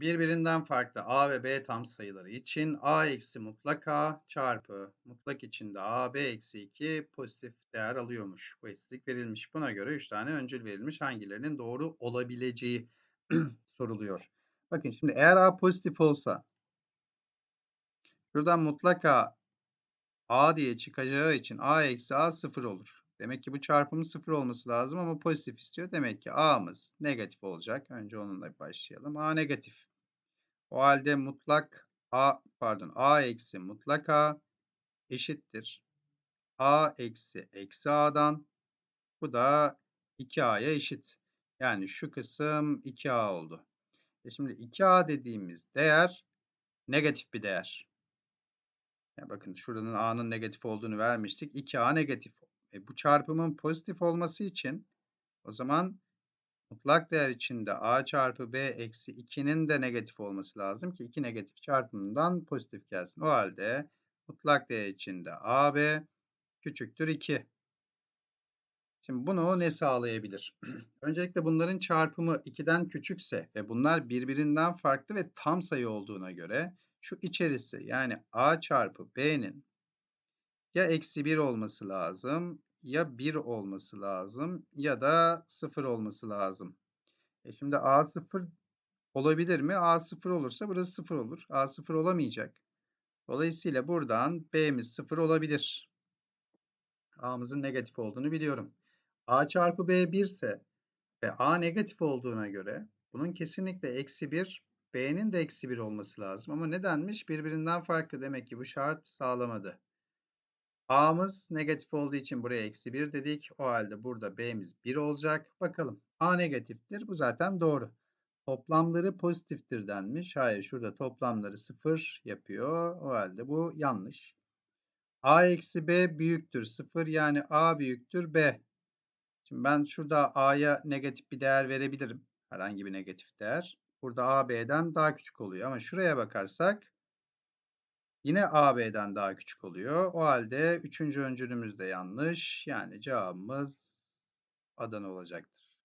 Birbirinden farklı A ve B tam sayıları için A eksi mutlak A çarpı mutlak içinde A, B eksi 2 pozitif değer alıyormuş. Bu eşitlik verilmiş. Buna göre 3 tane öncül verilmiş. Hangilerinin doğru olabileceği soruluyor. Bakın şimdi eğer A pozitif olsa şuradan mutlak A A diye çıkacağı için A eksi A sıfır olur. Demek ki bu çarpımın sıfır olması lazım ama pozitif istiyor. Demek ki A'mız negatif olacak. Önce onunla başlayalım. A negatif. O halde mutlak A pardon A eksi mutlak A eşittir. A eksi eksi A'dan bu da 2A'ya eşit. Yani şu kısım 2A oldu. E şimdi 2A dediğimiz değer negatif bir değer. Yani bakın şuranın A'nın negatif olduğunu vermiştik. 2A negatif. E bu çarpımın pozitif olması için o zaman mutlak değer içinde A çarpı B eksi 2'nin de negatif olması lazım ki 2 negatif çarpımından pozitif gelsin. O halde mutlak değer içinde AB küçüktür 2. Şimdi bunu ne sağlayabilir? Öncelikle bunların çarpımı 2'den küçükse ve bunlar birbirinden farklı ve tam sayı olduğuna göre şu içerisi yani A çarpı B'nin ya eksi 1 olması lazım ya 1 olması lazım ya da 0 olması lazım. E şimdi A 0 olabilir mi? A 0 olursa burası 0 olur. A 0 olamayacak. Dolayısıyla buradan B'miz 0 olabilir. A'mızın negatif olduğunu biliyorum. A çarpı B 1 ise ve A negatif olduğuna göre bunun kesinlikle eksi 1, B'nin de eksi 1 olması lazım. Ama nedenmiş? Birbirinden farklı. Demek ki bu şart sağlamadı. A'mız negatif olduğu için buraya eksi 1 dedik. O halde burada B'miz 1 olacak. Bakalım. A negatiftir. Bu zaten doğru. Toplamları pozitiftir denmiş. Hayır şurada toplamları 0 yapıyor. O halde bu yanlış. A eksi B büyüktür 0 yani A büyüktür B. Şimdi ben şurada A'ya negatif bir değer verebilirim. Herhangi bir negatif değer. Burada A B'den daha küçük oluyor. Ama şuraya bakarsak yine A B'den daha küçük oluyor. O halde üçüncü öncülümüz de yanlış. Yani cevabımız Adana olacaktır.